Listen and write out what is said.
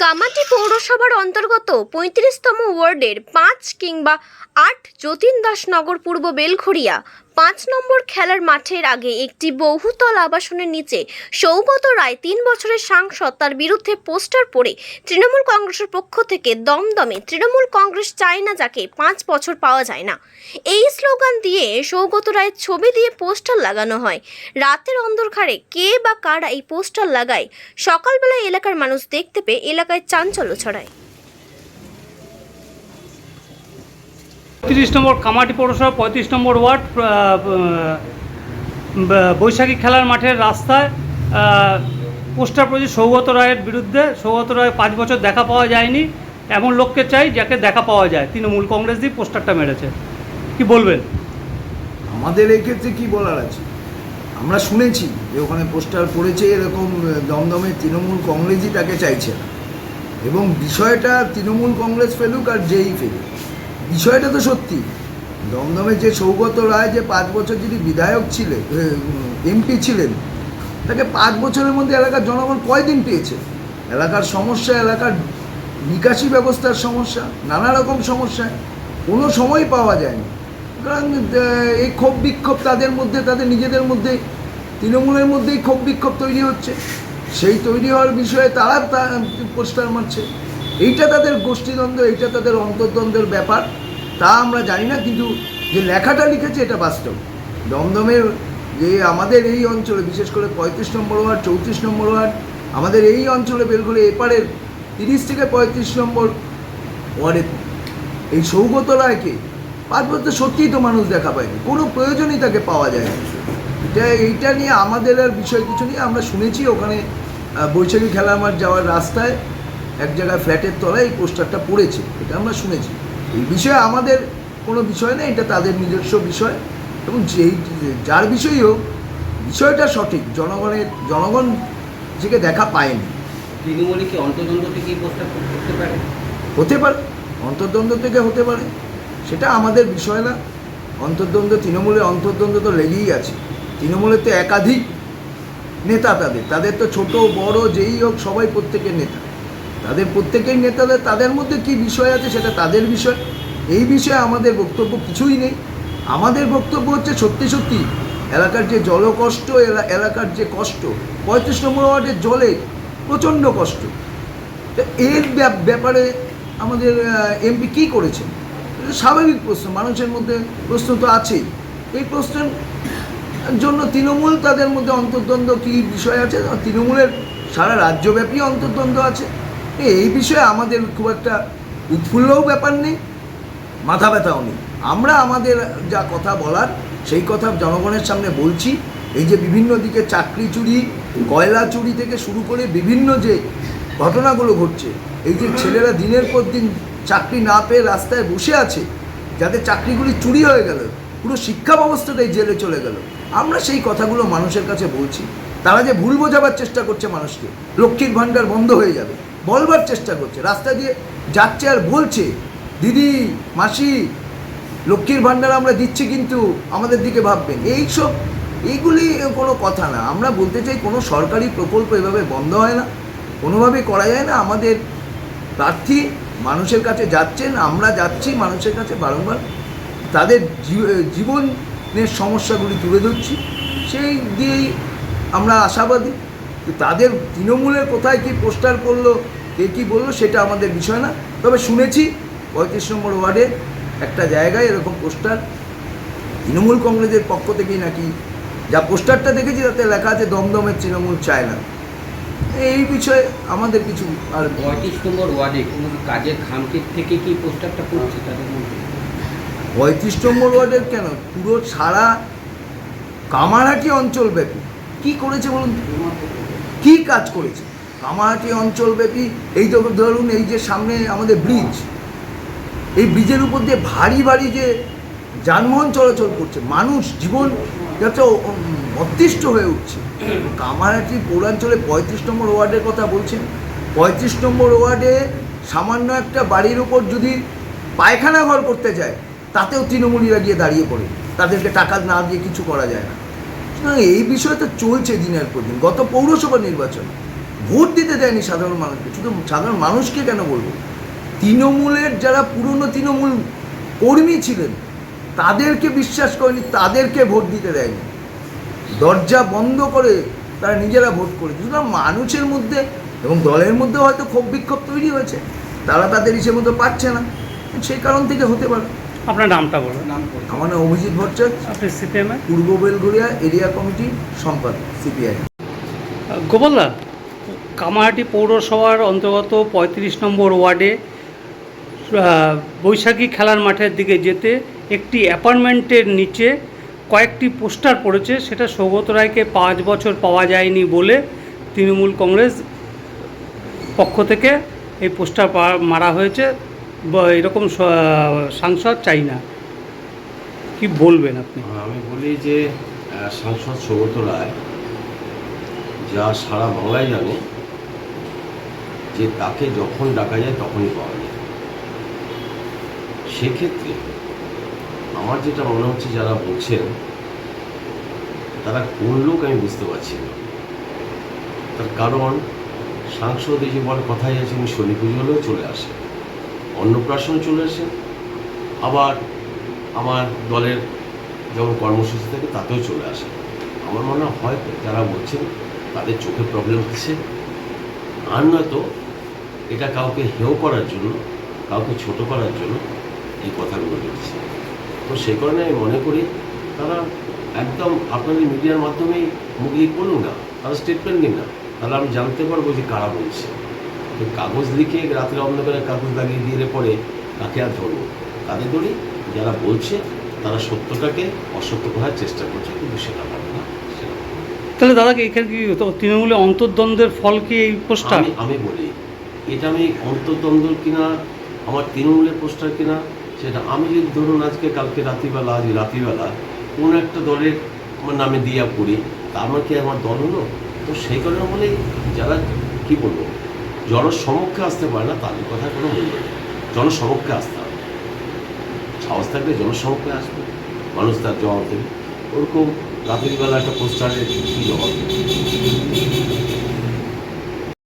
কামাটি পৌরসভার অন্তর্গত পঁয়ত্রিশতম ওয়ার্ডের পাঁচ কিংবা আট যতীন দাস নগর পূর্ব বেলঘড়িয়া পাঁচ নম্বর খেলার মাঠের আগে একটি বহুতল আবাসনের নিচে সৌগত রায় তিন বছরের সাংসদ, তার বিরুদ্ধে পোস্টার পড়ে তৃণমূল কংগ্রেসের পক্ষ থেকে দমদমে তৃণমূল কংগ্রেস চায় না যাকে পাঁচ বছর পাওয়া যায় না। এই স্লোগান দিয়ে সৌগত রায়ের ছবি দিয়ে পোস্টার লাগানো হয়। রাতের অন্ধকারে কে বা কারা এই পোস্টার লাগায়? সকালবেলায় এলাকার মানুষ দেখতে পেয়ে এলাকায় চাঞ্চল্য ছড়ায়। তিরিশ নম্বর কামাটি পৌরসভা, পঁয়ত্রিশ নম্বর ওয়ার্ড বৈশাখী খেলার মাঠের রাস্তায় পোস্টার পড়েছে সৌগত রায়ের বিরুদ্ধে। সৌগত রায় পাঁচ বছর দেখা পাওয়া যায়নি। এমন লোককে চাই যাকে দেখা পাওয়া যায়। তৃণমূল কংগ্রেস দিয়ে পোস্টারটা মেরেছে। কি বলবেন? আমাদের এই ক্ষেত্রে কি বলার আছে? আমরা শুনেছি যে ওখানে পোস্টার পড়েছে এরকম দমদমে তৃণমূল কংগ্রেসই তাকে চাইছে এবং বিষয়টা তৃণমূল কংগ্রেস ফেলুক আর যেই ফেলুক। বিষয়টা তো সত্যি। দমদমে যে সৌগত রায় যে পাঁচ বছর যদি বিধায়ক ছিলেন এমপি ছিলেন, তাকে পাঁচ বছরের মধ্যে এলাকার জনগণ কয়দিন পেয়েছে? এলাকার সমস্যা, এলাকার নিকাশি ব্যবস্থার সমস্যা, নানা রকম সমস্যায় কোনো সময় পাওয়া যায়নি। কারণ এই ক্ষোভ বিক্ষোভ তাদের মধ্যে, তাদের নিজেদের মধ্যে, তৃণমূলের মধ্যেই ক্ষোভ বিক্ষোভ তৈরি হচ্ছে। সেই তৈরি হওয়ার বিষয়ে তারা পোস্টার মারছে। এইটা তাদের গোষ্ঠীদ্বন্দ্ব, এইটা তাদের অন্তর্দ্বন্দ্বের ব্যাপার। তা আমরা জানি না, কিন্তু যে লেখাটা লিখেছে এটা বাস্তব। দমদমের যে আমাদের এই অঞ্চলে, বিশেষ করে পঁয়ত্রিশ নম্বর ওয়ার্ড, চৌত্রিশ নম্বর ওয়ার্ড, আমাদের এই অঞ্চলে বেলগুলো এপারের তিরিশ থেকে পঁয়ত্রিশ নম্বর ওয়ার্ডে এই সৌগত রায়কে পাঁচ বছর সত্যিই তো মানুষ দেখা পায়নি। কোনো প্রয়োজনই তাকে পাওয়া যায় এটা, এইটা নিয়ে আমাদের আর বিষয় কিছু নিয়ে আমরা শুনেছি ওখানে বৈশাখী খেলার মাঠ যাওয়ার রাস্তায় এক জায়গায় ফ্ল্যাটের তলায় এই পোস্টারটা পড়েছে এটা আমরা শুনেছি। এই বিষয়ে আমাদের কোনো বিষয় নেই এটা তাদের নিজস্ব বিষয়। এবং যেই যার বিষয়ই হোক বিষয়টা সঠিক জনগণের জনগণ থেকে দেখা পায়নি। তৃণমূলে কি অন্তর্দ্বন্দ্ব থেকে এই প্রস্তাব করতে পারে? হতে পারে অন্তর্দ্বন্দ্ব থেকে হতে পারে সেটা আমাদের বিষয় না। অন্তর্দ্বন্দ্ব তৃণমূলের অন্তর্দ্বন্দ্ব তো লেগেই আছে। তৃণমূলের তো একাধিক নেতা তাদের তাদের তো ছোট বড় যেই হোক সবাই প্রত্যেকের নেতা। তাদের প্রত্যেকের নেতাদের, তাদের মধ্যে কি বিষয় আছে সেটা তাদের বিষয়। এই বিষয়ে আমাদের বক্তব্য কিছুই নেই। আমাদের বক্তব্য হচ্ছে সত্যি সত্যি, এলাকার যে জলকষ্ট, এলা- এলাকার যে কষ্ট, পঁয়ত্রিশ নম্বর ওয়ার্ডের জলে প্রচণ্ড কষ্ট। তো এর ব্যাপ- ব্যাপারে আমাদের এমপি কী করেছেন? স্বাভাবিক প্রশ্ন, মানুষের মধ্যে প্রশ্ন তো আছেই। এই প্রশ্নের জন্য তৃণমূল তাদের মধ্যে অন্তর্দ্বন্দ্ব কী বিষয় আছে? তৃণমূলের সারা রাজ্যব্যাপী অন্তর্দ্বন্দ্ব আছে। এই বিষয়ে আমাদের খুব একটা উৎফুল্লও ব্যাপার নেই, মাথা ব্যথাও নেই। আমরা আমাদের যা কথা বলার, সেই কথা জনগণের সামনে বলছি। এই যে বিভিন্ন দিকে চাকরি চুরি, কয়লা চুরি থেকে শুরু করে বিভিন্ন যে ঘটনাগুলো ঘটছে, এই যে ছেলেরা দিনের পর দিন চাকরি না পেয়ে রাস্তায় বসে আছে যাদের চাকরিগুলি চুরি হয়ে গেল, পুরো শিক্ষা ব্যবস্থাটাই জেলে চলে গেল, আমরা সেই কথাগুলো মানুষের কাছে বলছি। তারা যে ভুল বোঝাবার চেষ্টা করছে মানুষকে, লক্ষ্মীর ভাণ্ডার বন্ধ হয়ে যাবে। বলবার চেষ্টা করছে। রাস্তা দিয়ে যাচ্ছে আর বলছে, দিদি, মাসি, লক্ষ্মীর ভাণ্ডার আমরা দিচ্ছি কিন্তু আমাদের দিকে ভাববেন। এইসব এইগুলি কোনো কথা না। আমরা বলতে চাই কোনো সরকারি প্রকল্প এভাবে বন্ধ হয় না। কোনোভাবেই করা যায় না। আমাদের প্রার্থী মানুষের কাছে যাচ্ছেন, আমরা যাচ্ছি মানুষের কাছে বারংবার তাদের জীবনের সমস্যাগুলি তুলে ধরছি। সেই দিয়েই আমরা আশাবাদী। তাদের তৃণমূলের কোথায় কি পোস্টার করল কে কী বলল সেটা আমাদের বিষয় না। তবে শুনেছি পঁয়ত্রিশ নম্বর ওয়ার্ডে একটা জায়গায় এরকম পোস্টার তৃণমূল কংগ্রেসের পক্ষ থেকেই নাকি যা পোস্টারটা দেখেছি তাতে লেখা আছে দমদমের তৃণমূল চায় না। এই বিষয়ে আমাদের কিছু আর পঁয়ত্রিশ নম্বর ওয়ার্ডে কোনো কাজের খামতির থেকে কি পোস্টারটা করছে তাদের মধ্যে? পঁয়ত্রিশ নম্বর ওয়ার্ডের কেন? পুরো সারা কামারহাটি অঞ্চলব্যাপী। কী করেছে বলুন? কি কাজ করেছে? কামারহাটি অঞ্চলব্যাপী এই ধরুন, এই যে সামনে আমাদের ব্রিজ এই ব্রিজের উপর দিয়ে ভারী ভারী যে যানবাহন চলাচল করছে, মানুষ জীবন যাতে অতিষ্ঠ হয়ে উঠছে। কামারহাটি পৌরাঞ্চলে পঁয়ত্রিশ নম্বর ওয়ার্ডের কথা বলছেন। পঁয়ত্রিশ নম্বর ওয়ার্ডে সামান্য একটা বাড়ির উপর যদি পায়খানা ঘর করতে যায়, তাতেও তৃণমূলীরা গিয়ে দাঁড়িয়ে পড়ে। তাদেরকে টাকা না দিয়ে কিছু করা যায় না। সুতরাং এই বিষয় তো চলছে দিনের পর দিন। গত পৌরসভা নির্বাচন, ভোট দিতে দেয়নি সাধারণ মানুষকে। শুধু সাধারণ মানুষকে কেন বলব? তৃণমূলের যারা পুরনো তৃণমূল কর্মী ছিলেন, তাদেরকে বিশ্বাস করেনি, তাদেরকে ভোট দিতে দেয়নি। দরজা বন্ধ করে তারা নিজেরা ভোট করেছে। সুতরাং মানুষের মধ্যে এবং দলের মধ্যে হয়তো ক্ষোভ বিক্ষোভ তৈরি হয়েছে। তারা তাদের ইসে মতো পাচ্ছে না। সেই কারণ থেকে হতে পারে। আপনার নামটা বলুন। আমার নাম অভিজিৎ ভট্টাচার্য। আপনি সিপিএমে পূর্ব বেলগুড়িয়া এরিয়া কমিটি সম্পাদক সিপিআই। গোপালদা কামারহাটি পৌরসভার অন্তর্গত পঁয়ত্রিশ নম্বর ওয়ার্ডে বৈশাখী খেলার মাঠের দিকে যেতে একটি অ্যাপার্টমেন্টের নিচে কয়েকটি পোস্টার পড়েছে সেটা সৌগত রায়কে পাঁচ বছর পাওয়া যায়নি বলে তৃণমূল কংগ্রেস পক্ষ থেকে এই পোস্টার মারা হয়েছে। এরকম সাংসদ চাই না। কি বলবেন আপনি? আমি বলি যে সাংসদ সৌগত রায়, যা সারা বাংলায় জানে, যে তাকে যখন ডাকা যায় তখনই পাওয়া যায়। সেক্ষেত্রে আমার যেটা মনে হচ্ছে যারা বলছেন, তারা কোন লোক আমি বুঝতে পারছি না। তার কারণ, সাংসদ এই যে বলে কথাই আছে, উনি শনি পুজো হলেও চলে আসে অন্নপ্রাশন চলে আসে। আবার আমার দলের যখন কর্মসূচি থাকে তাতেও চলে আসে। আমার মনে হয় যারা বলছেন তাদের চোখে প্রবলেম হচ্ছে আর নয়তো এটা কাউকে হেয় করার জন্য, কাউকে ছোট করার জন্য এই কথাগুলো বলছে। তো সেই কারণে আমি মনে করি তারা একদম আপনাদের মিডিয়ার মাধ্যমেই মুখ বলুন না, তারা স্টেটমেন্ট নিন না। তাহলে আমি জানতে পারব যে কারা বলছে। কাগজ লিখে রাত্রে অন্ধকারে কাগজ লাগিয়ে দিয়ে পরে কাকে আর ধরবো। তাদের ধরি যারা বলছে তারা সত্যটাকে অসত্য করার চেষ্টা করছে কিন্তু সেটা হবে না। তাহলে দাদাকে এখানে কি তৃণমূলে অন্তর্দ্বন্দ্বের ফল কি এই পোস্টার? আমি বলি এটা আমি অন্তর্দ্বন্দ্ব কিনা আমার তৃণমূলের পোস্টার কিনা সেটা আমি যদি ধরুন আজকে কালকে রাত্রিবেলা আজ রাত্রিবেলা কোনো একটা দলের আমার নামে দিয়া পড়ি তা আমার কি আমার দল হলো? তো সেই কারণে বলেই যারা কি বলব? জনসমক্ষে আসতে পারে না, তাদের কথা কোনো মূল্য নেই। জনসমক্ষে আসতে হবে। সাহস থাকলে জনসমক্ষে আসবে। মানুষ তার জবাব দেবে। ওরকম রাত্রিবেলা একটা পোস্টারের কী জবাব দেবে?